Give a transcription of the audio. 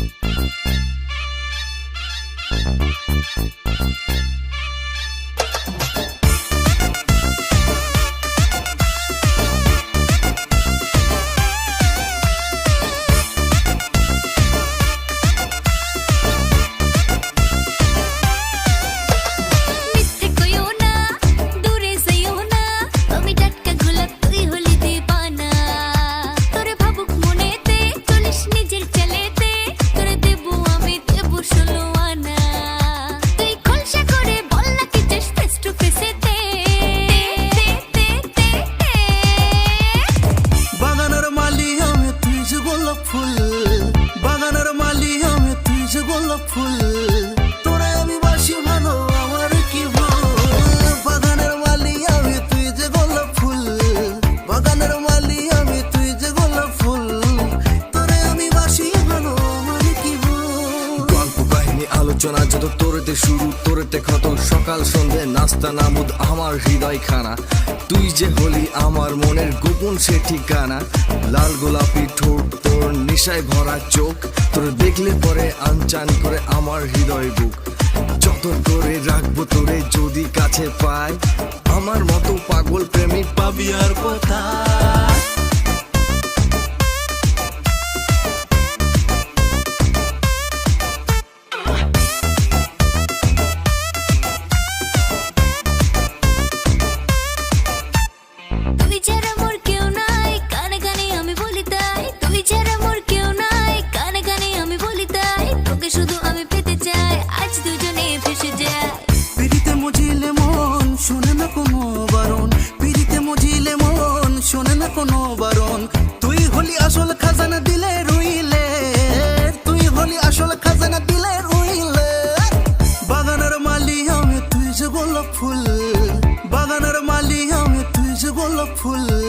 Thank you. আলোচনা যত তোরেতে শুরু, তোরেতে ক্ষত সকাল সন্ধে নাস্তা নামুদ আমার হৃদয় খানা তুই যে হলি আমার মনের গোপন সে ঠিকানা। লাল গোলাপি ঠোঁট তোর নিশায় ভরা চোখ। তোর দেখলে পরে আনচান করে আমার হৃদয় বুক। যত করে রাখব তোরে যদি কাছে পাই, আমার মতো পাগল প্রেমিক পাবি আর কোথায়? কোনো বারণ। তুই হলি আসল খাজানা দিলে রুইলে। তুই হলি আসল খাজানা দিলে রুইলে। বাগানের মালি আমি, তুই যে গোলাপ ফুল। বাগানের মালি আমি, তুই যে গোলাপ ফুল।